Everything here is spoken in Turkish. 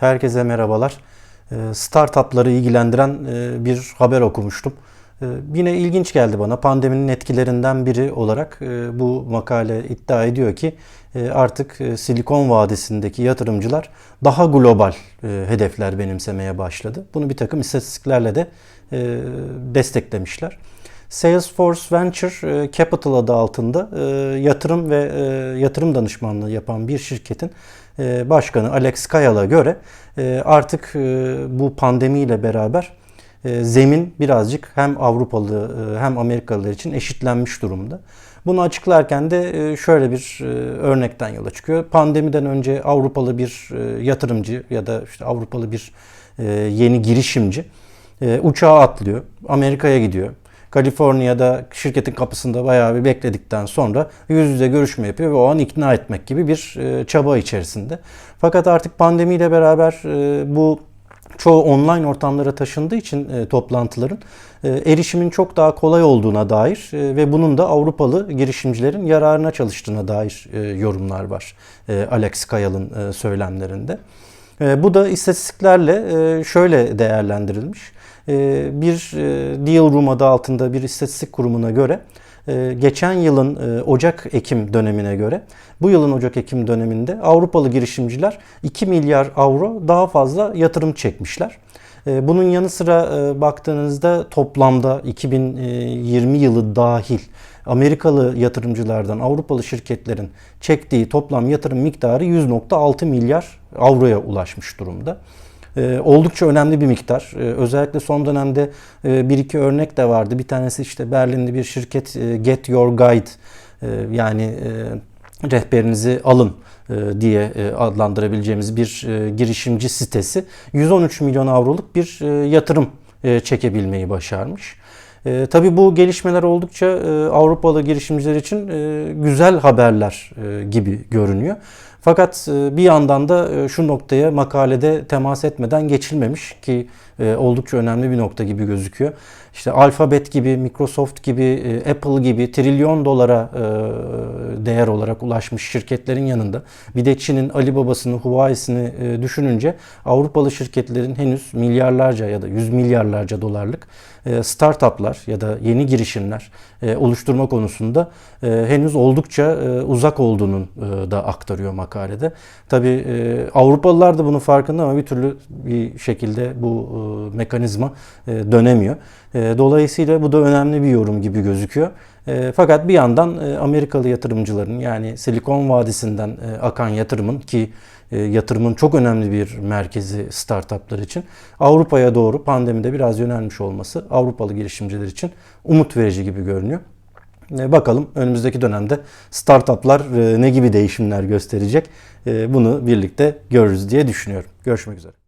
Herkese merhabalar. Ee, Startupları ilgilendiren e, bir haber okumuştum. Ee, Yine ilginç geldi bana. Pandeminin etkilerinden biri olarak e, bu makale iddia ediyor ki e, artık Silikon Vadisi'ndeki yatırımcılar daha global hedefler benimsemeye başladı. Bunu bir takım istatistiklerle de desteklemişler. Salesforce Venture e, Capital adı altında e, yatırım ve e, yatırım danışmanlığı yapan bir şirketin başkanı Alex Kayal'a göre artık bu pandemiyle beraber zemin birazcık hem Avrupalı hem Amerikalılar için eşitlenmiş durumda. Bunu açıklarken de şöyle bir örnekten yola çıkıyor. Pandemiden önce Avrupalı bir yatırımcı ya da işte Avrupalı bir yeni girişimci uçağa atlıyor, Amerika'ya gidiyor. Kaliforniya'da şirketin kapısında bayağı bir bekledikten sonra yüz yüze görüşme yapıyor ve o an ikna etmek gibi bir e, çaba içerisinde. Fakat artık pandemiyle beraber e, bu çoğu online ortamlara taşındığı için e, toplantıların erişimin çok daha kolay olduğuna dair ve bunun da Avrupalı girişimcilerin yararına çalıştığına dair yorumlar var Alex Kayal'ın söylemlerinde. Bu da istatistiklerle şöyle değerlendirilmiş. E, bir Deal Room adı altında bir istatistik kurumuna göre e, geçen yılın e, Ocak-Ekim dönemine göre bu yılın Ocak-Ekim döneminde Avrupalı girişimciler 2 milyar avro daha fazla yatırım çekmişler. E, Bunun yanı sıra baktığınızda toplamda 2020 yılı dahil Amerikalı yatırımcılardan Avrupalı şirketlerin çektiği toplam yatırım miktarı 100.6 milyar avroya ulaşmış durumda. Ee, oldukça önemli bir miktar. Ee, özellikle son dönemde e, bir iki örnek de vardı. Bir tanesi işte Berlin'de bir şirket e, Get Your Guide e, yani e, rehberinizi alın e, diye e, adlandırabileceğimiz bir e, girişimci sitesi 113 milyon avroluk bir e, yatırım e, çekebilmeyi başarmış. E, tabii bu gelişmeler oldukça e, Avrupalı girişimciler için e, güzel haberler e, gibi görünüyor. Fakat e, bir yandan da e, şu noktaya makalede temas etmeden geçilmemiş ki e, oldukça önemli bir nokta gibi gözüküyor. İşte Alphabet gibi, Microsoft gibi, e, Apple gibi trilyon dolara e, değer olarak ulaşmış şirketlerin yanında bir de Çin'in Alibaba'sını, Huawei'sini e, düşününce Avrupalı şirketlerin henüz milyarlarca ya da yüz milyarlarca dolarlık e, startuplar ya da yeni girişimler e, oluşturma konusunda e, henüz oldukça e, uzak olduğunun e, da aktarıyor makalede. Tabii e, Avrupalılar da bunun farkında ama bir türlü bir şekilde bu e, mekanizma e, dönemiyor. E, dolayısıyla bu da önemli bir yorum gibi gözüküyor. E, fakat bir yandan e, Amerikalı yatırımcıların yani Silikon Vadisi'nden e, akan yatırımın ki yatırımın çok önemli bir merkezi startuplar için Avrupa'ya doğru pandemide biraz yönelmiş olması Avrupalı girişimciler için umut verici gibi görünüyor. E, Bakalım önümüzdeki dönemde startuplar e, ne gibi değişimler gösterecek? E, Bunu birlikte görürüz diye düşünüyorum. Görüşmek üzere.